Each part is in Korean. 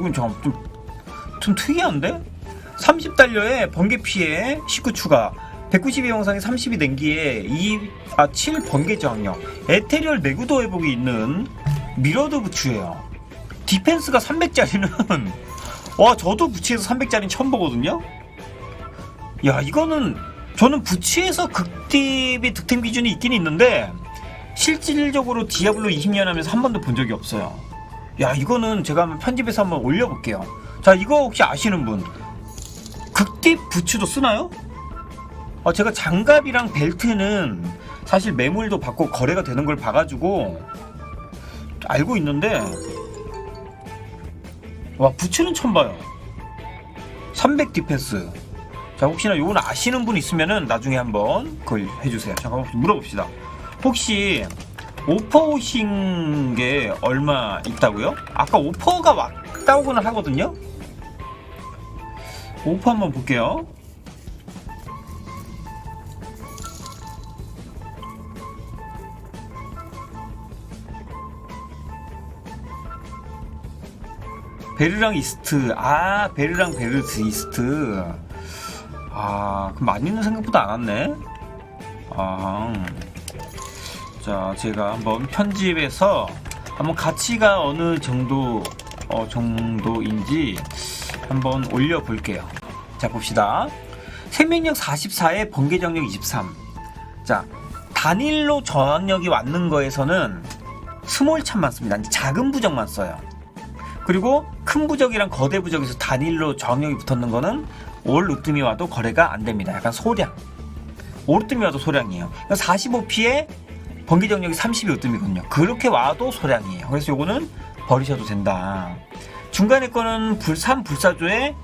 이건 좀, 좀, 좀 특이한데? 30 달러에 번개 피해 19 추가. 192 영상에 30이 냉기에 2, 아, 7 번개 저항력 에테리얼 내구도 회복이 있는 미러드 부츠예요. 디펜스가 300짜리는 와 저도 부츠에서 300짜리는 처음 보거든요? 야 이거는 저는 부츠에서 극딥이 득템 기준이 있긴 있는데 실질적으로 디아블로 20년 하면서 한 번도 본 적이 없어요 야 이거는 제가 한번 편집해서 한번 올려볼게요. 자 이거 혹시 아시는 분? 극딥 부츠도 쓰나요? 어, 제가 장갑이랑 벨트는 사실 매물도 받고 거래가 되는 걸 봐가지고 알고 있는데 와 부츠는 처음 봐요. 300 디펜스. 자 혹시나 요건 아시는 분 있으면은 나중에 한번 그걸 해주세요. 잠깐 혹시 물어봅시다. 혹시 오퍼 오신 게 얼마 있다고요? 아까 오퍼가 왔다고는 하거든요? 오퍼 한번 볼게요. 베르랑 이스트. 아 베르랑 베르스 이스트. 아 그럼 많이는 생각보다 안 왔네. 아, 자 제가 한번 편집해서 한번 가치가 어느 정도 어, 정도인지 한번 올려 볼게요 자 봅시다 생명력 44에 번개정력 23자 단일로 저항력이 왔는 거에서는 스몰 참만 씁니다 작은 부정만 써요 그리고 큰 부적이랑 거대 부적에서 단일로 저항력이 붙었는 거는 올 으뜸이 와도 거래가 안 됩니다. 약간 소량. 올 으뜸이 와도 소량이에요. 45피에 번개 정력이 30이 으뜸이거든요. 그렇게 와도 소량이에요. 그래서 요거는 버리셔도 된다. 중간에 거는 불, 3 불사조의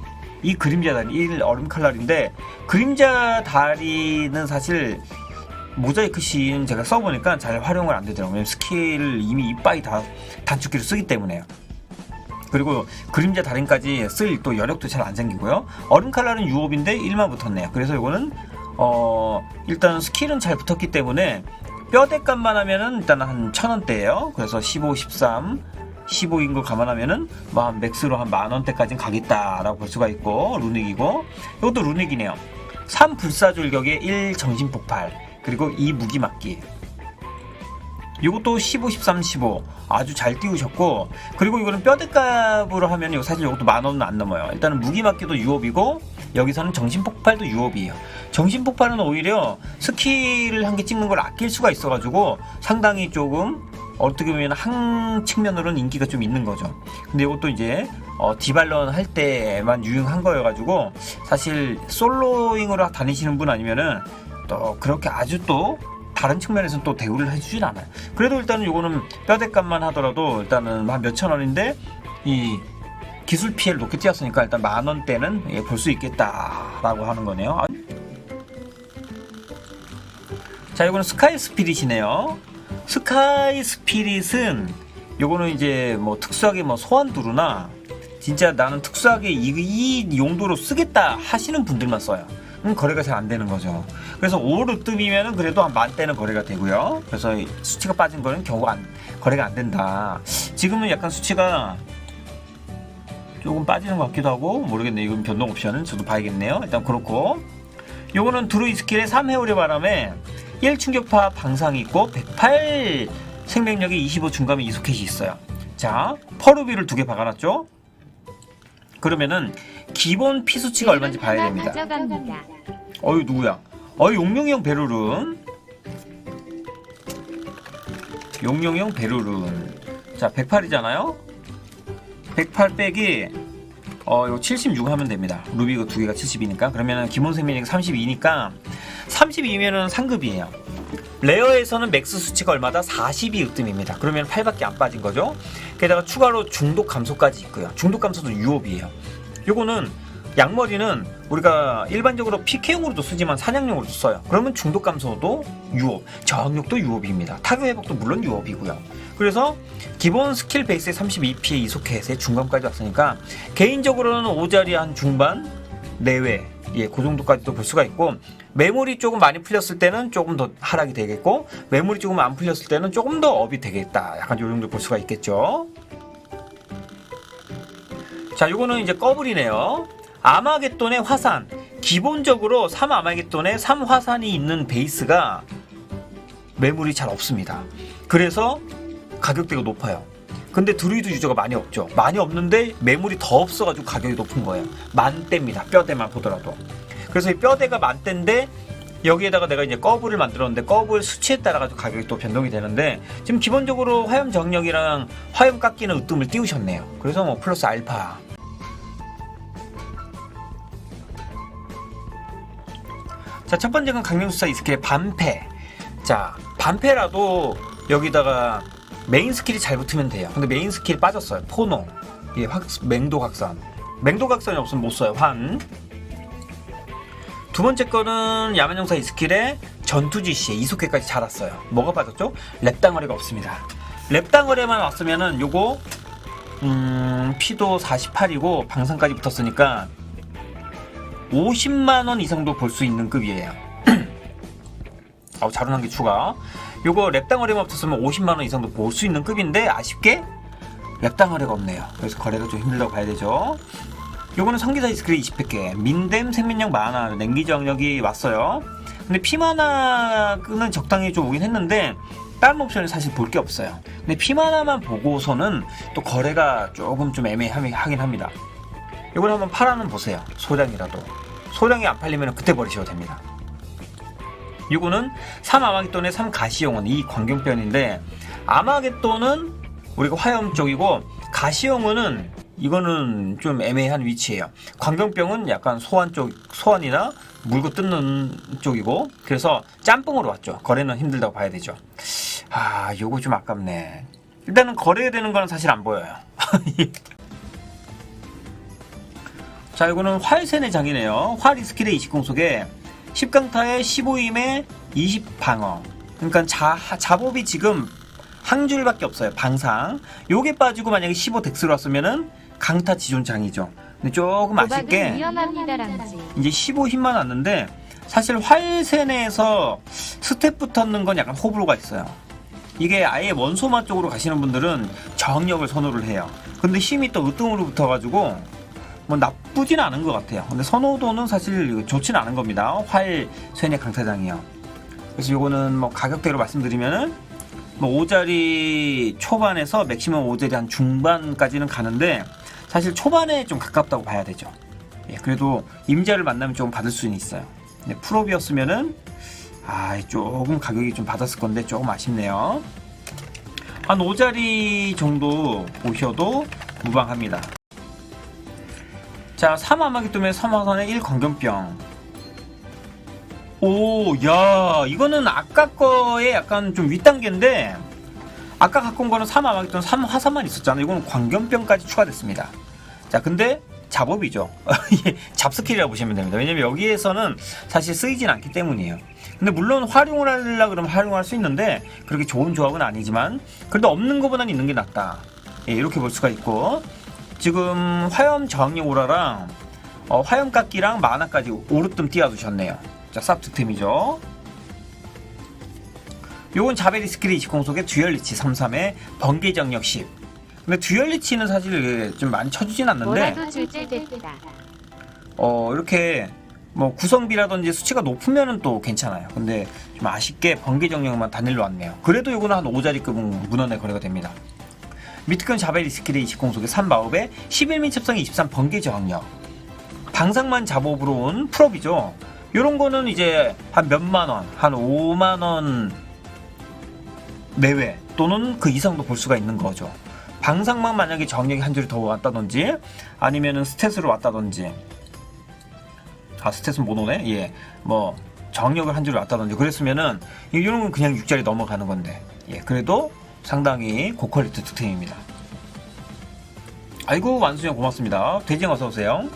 이 그림자 다리, 1 얼음 칼날인데 그림자 다리는 사실 모자이크 씬 제가 써보니까 잘 활용을 안 되더라고요. 스킬을 이미 이빠이 다 단축키로 쓰기 때문에요. 그리고 그림자 달인까지 쓸 또 여력도 잘 안 생기고요. 얼음 칼날은 유업인데 1만 붙었네요. 그래서 이거는 어 일단 스킬은 잘 붙었기 때문에 뼈대값만 하면은 일단 한 천원대예요. 그래서 15, 13, 15인 걸 감안하면은 뭐 한 맥스로 한 만원대까지는 가겠다라고 볼 수가 있고 루닉이고 이것도 루닉이네요. 3 불사줄격에 1 정신폭발 그리고 2 무기막기 이것도 15, 13, 15 아주 잘 띄우셨고 그리고 이거는 뼈대값으로 하면 이거 사실 이것도 만 원은 안 넘어요. 일단은 무기막기도 유업이고 여기서는 정신폭발도 유업이에요. 정신폭발은 오히려 스킬을 한 개 찍는 걸 아낄 수가 있어가지고 상당히 조금 어떻게 보면 한 측면으로는 인기가 좀 있는 거죠. 근데 이것도 이제 어, 디발런 할 때만 유용한 거여가지고 사실 솔로잉으로 다니시는 분 아니면은 또 그렇게 아주 또 다른 측면에서는 또 대우를 해주진 않아요. 그래도 일단은 요거는 뼈대값만 하더라도 일단은 한 몇천 원인데 이 기술 피해를 높게 띄었으니까 일단 만 원대는 예, 볼 수 있겠다라고 하는 거네요. 아. 자, 요거는 스카이 스피릿이네요. 스카이 스피릿은 요거는 이제 뭐 특수하게 뭐 소환두루나 진짜 나는 특수하게 이, 이 용도로 쓰겠다 하시는 분들만 써요. 음, 거래가 잘 안 되는 거죠. 그래서 5르뜸이면은 그래도 한 만대는 거래가 되고요. 그래서 이 수치가 빠진 거는 겨우 안, 거래가 안 된다. 지금은 약간 수치가 조금 빠지는 것 같기도 하고 모르겠네요. 이건 변동 옵션은 저도 봐야겠네요. 일단 그렇고 요거는 드루이 스킬의 3회오리 바람에 1 충격파 방상이 있고 108 생명력에 25 중감의 이소켓이 있어요. 자, 퍼루비를 두 개 박아놨죠? 그러면은 기본 피 수치가 얼마인지 봐야 됩니다. 가져갑니다. 어이 누구야? 어이 용룡이 형 베르룬. 용룡이 형 베르룬. 자 108이잖아요. 108 빼기 어 이거 76 하면 됩니다. 루비 이거 두 개가 70이니까 그러면은 생명력이 32니까 32면은 상급이에요. 레어에서는 맥스 수치가 얼마다 42 으뜸입니다. 그러면 8밖에 안 빠진 거죠. 게다가 추가로 중독 감소까지 있고요. 중독 감소도 유업이에요. 요거는 양머리는 우리가 일반적으로 PK용으로도 쓰지만 사냥용으로도 써요. 그러면 중독 감소도 유업, 저항력도 유업입니다. 타격 회복도 물론 유업이고요. 그래서 기본 스킬 베이스에 32피의 이소켓에 중간까지 왔으니까 개인적으로는 5자리 한 중반 내외 예, 그 정도까지도 볼 수가 있고 메모리 조금 많이 풀렸을 때는 조금 더 하락이 되겠고 메모리 조금 안 풀렸을 때는 조금 더 업이 되겠다. 약간 요 정도 볼 수가 있겠죠. 자, 요거는 이제 꺼블이네요. 아마겟돈의 화산. 기본적으로 3 아마겟돈에 3 화산이 있는 베이스가 매물이 잘 없습니다. 그래서 가격대가 높아요. 근데 드루이드 유저가 많이 없죠. 많이 없는데 매물이 더 없어가지고 가격이 높은 거예요. 만대입니다. 뼈대만 보더라도. 그래서 이 뼈대가 만대인데 여기에다가 내가 이제 꺼브를 만들었는데 꺼브 수치에 따라 가지고 가격이 또 변동이 되는데 지금 기본적으로 화염 정력이랑 화염 깎이는 으뜸을 띄우셨네요. 그래서 뭐 플러스 알파. 자, 첫 번째는 강명수사 이스킬의 반패. 자, 반패라도 여기다가 메인 스킬이 잘 붙으면 돼요. 근데 메인 스킬 빠졌어요. 포노. 예, 확, 맹도 각선. 맹도 각선이 없으면 못 써요. 환. 두 번째 거는 야만영사 이스킬에 전투지 씨에 이속회까지 자랐어요. 뭐가 빠졌죠? 랩당어리가 없습니다. 랩당어리만 왔으면은 요거 음, 피도 48이고 방상까지 붙었으니까 50만 원 이상도 볼수 있는 급이에요. 아우 자루난 게 추가. 요거 랩당어리만 붙었으면 50만 원 이상도 볼 수 있는 급인데 아쉽게 랩당어리가 없네요. 그래서 거래가 좀 힘들다고 봐야 되죠. 요거는 성기사 이스크리 20회 민댐 생명력 만화 냉기 정력이 왔어요. 근데 피마나는 적당히 좀 오긴 했는데 다른 옵션이 사실 볼 게 없어요. 근데 피마나만 보고서는 또 거래가 조금 좀 애매하긴 합니다. 이걸 한번 팔아는 보세요. 소량이라도. 소량이 안 팔리면 그때 버리셔도 됩니다. 이거는 3 아마겟돈의 3 가시용은 이 광경변인데 아마겟돈은 우리가 화염 쪽이고 가시용은 이거는 좀 애매한 위치예요. 광경병은 약간 소환 쪽 소환이나 물고 뜯는 쪽이고 그래서 짬뽕으로 왔죠. 거래는 힘들다고 봐야 되죠. 아, 요거 좀 아깝네. 일단은 거래되는 거는 사실 안 보여요. 자, 이거는 활세의 장이네요. 활 이 스킬의 20공 속에 10강타에 15임에 20방어. 그러니까 자, 자법이 지금 한 줄밖에 없어요. 방상. 요게 빠지고 만약에 15 덱스로 왔으면은 강타 지존 장이죠. 근데 조금 아쉽게. 이제 15 힘만 왔는데 사실 활세내에서 스텝 붙었는 건 약간 호불호가 있어요. 이게 아예 원소마 쪽으로 가시는 분들은 정력을 선호를 해요. 근데 힘이 또 으뜸으로 붙어가지고 뭐 나쁘진 않은 것 같아요. 근데 선호도는 사실 좋진 않은 겁니다. 활 쇠내 강타장이요. 그래서 요거는 뭐 가격대로 말씀드리면은 뭐 5자리 초반에서 맥시멈 5자리 한 중반까지는 가는데 사실 초반에 좀 가깝다고 봐야 되죠. 예, 그래도 임자를 만나면 조금 받을 수는 있어요. 근데 프로비였으면은 아 조금 가격이 좀 받았을 건데 조금 아쉽네요. 한 5자리 정도 보셔도 무방합니다. 자, 3화마기뜸의 3화선의 1 광견병. 오, 야, 이거는 아까 거에 약간 좀 윗단계인데, 아까 갖고 온 거는 3화마기뜸 3화산만 있었잖아요. 이거는 광견병까지 추가됐습니다. 자, 근데 잡업이죠. 이게 잡스킬이라고 보시면 됩니다. 왜냐면 여기에서는 사실 쓰이진 않기 때문이에요. 근데 물론 활용을 하려 그러면 활용할 수 있는데 그렇게 좋은 조합은 아니지만 그래도 없는 것보다는 있는 게 낫다. 예, 이렇게 볼 수가 있고 지금 화염 저항력 오라랑 어, 화염 깎기랑 만화까지 오르뜸 띄워두셨네요. 자, 쌉득템이죠. 요건 자베리 스킬이 20공속의 듀얼리치 33의 번개 정력 10. 근데 듀얼리치는 사실 좀 많이 쳐주진 않는데. 어 이렇게 뭐 구성비라든지 수치가 높으면은 또 괜찮아요. 근데 좀 아쉽게 번개 정력만 단일로 왔네요. 그래도 요거는 한 5자리급은 문헌에 거래가 됩니다. 미트건 자베리 스킬의 20공속의 3마법에 11민 첩성 23 번개 저항력. 방상만 잡업으로 온 풀업이죠. 요런 거는 이제 한 몇만 원, 한 5만 원 내외 또는 그 이상도 볼 수가 있는 거죠. 방상만 만약에 정력이 한 줄이 더 왔다든지 아니면은 스탯으로 왔다든지. 아 스탯은 못 오네? 예뭐 정력을 한 줄이 왔다든지 그랬으면은 이런 건 그냥 6자리 넘어가는 건데. 예 그래도 상당히 고퀄리티 특템입니다. 아이고 완수형 고맙습니다. 돼지형 어서오세요.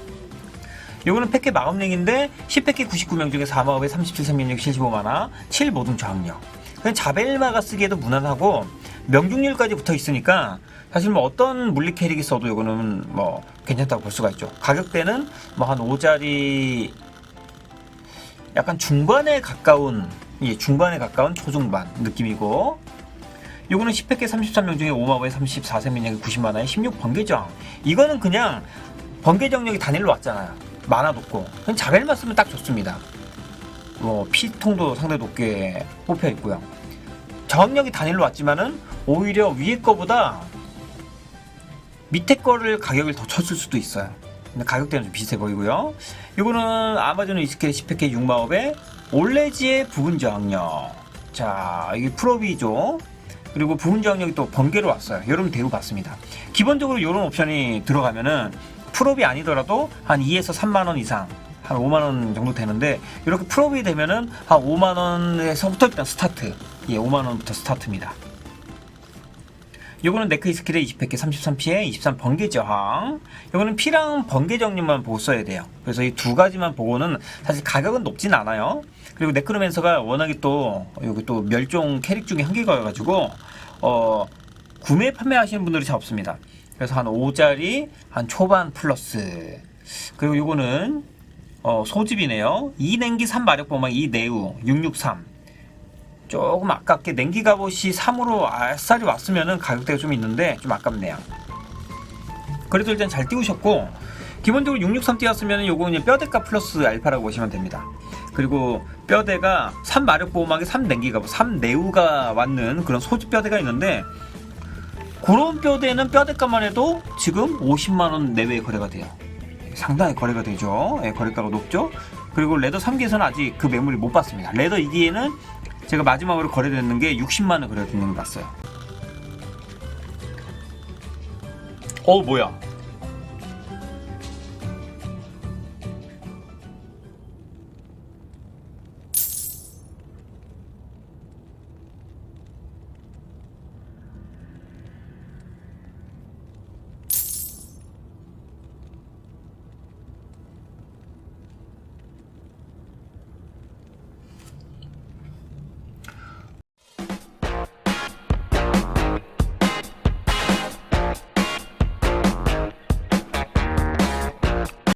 요거는 팩켓 마법링인데 10팩켓 99명 중에 4마법에 37 생명력 75만화 7 모든 저항력. 그냥 자벨마가 쓰기에도 무난하고 명중률까지 붙어 있으니까 사실 뭐 어떤 물리 캐릭이 써도 이거는 뭐 괜찮다고 볼 수가 있죠. 가격대는 뭐 한 5자리 약간 중반에 가까운 예, 중반에 가까운 초중반 느낌이고 요거는 10팩에 33명 중에 5마법에 34세 민력이 90만화에 16번개정. 이거는 그냥 번개 정력이 단일로 왔잖아요. 만화 높고. 그냥 자벨만 쓰면 딱 좋습니다. 뭐 피통도 상당히 높게 뽑혀 있고요. 저항력이 단일로 왔지만은 오히려 위에 거보다 밑에 거를 가격을 더 쳤을 수도 있어요. 근데 가격대는 좀 비슷해 보이고요. 이거는 아마존 이스케 10팩의 6마법에 올레지의 부분 저항력. 자, 이게 프로비죠. 그리고 부분 저항력이 또 번개로 왔어요. 여러분 대우 받습니다. 기본적으로 이런 옵션이 들어가면은 프로비 아니더라도 한 2에서 3만 원 이상, 한 5만 원 정도 되는데 이렇게 프로비 되면은 한 5만 원에서부터 일단 스타트. 예, 5만 원부터 스타트입니다. 요거는 네크 스킬의 20팩에 33피에 23 번개 저항. 요거는 피랑 번개 정리만 보고 써야 돼요. 그래서 이 두 가지만 보고는 사실 가격은 높진 않아요. 그리고 네크로맨서가 워낙에 또 여기 또 멸종 캐릭 중에 한 개가 가지고 어 구매 판매하시는 분들이 잘 없습니다. 그래서 한 5짜리 한 초반 플러스. 그리고 요거는 어 소집이네요. 2냉기 3마력 보막 2내우 663. 조금 아깝게 냉기 갑옷이 3으로 아싸리 왔으면은 가격대가 좀 있는데 좀 아깝네요. 그래도 일단 잘 띄우셨고 기본적으로 663 띄웠으면 요거 그냥 뼈대가 플러스 알파라고 보시면 됩니다. 그리고 뼈대가 3 마력 보호막에 3 냉기 갑옷, 3내우가 왔는 그런 소집 뼈대가 있는데 그런 뼈대는 뼈대가만 해도 지금 50만 원 내외에 거래가 돼요. 상당히 거래가 되죠. 예, 거래가가 높죠. 그리고 레더 3기에서는 아직 그 매물이 못 봤습니다. 레더 2기에는 제가 마지막으로 거래됐는 게 60만 원 거래가 되는 거 봤어요. 어 뭐야?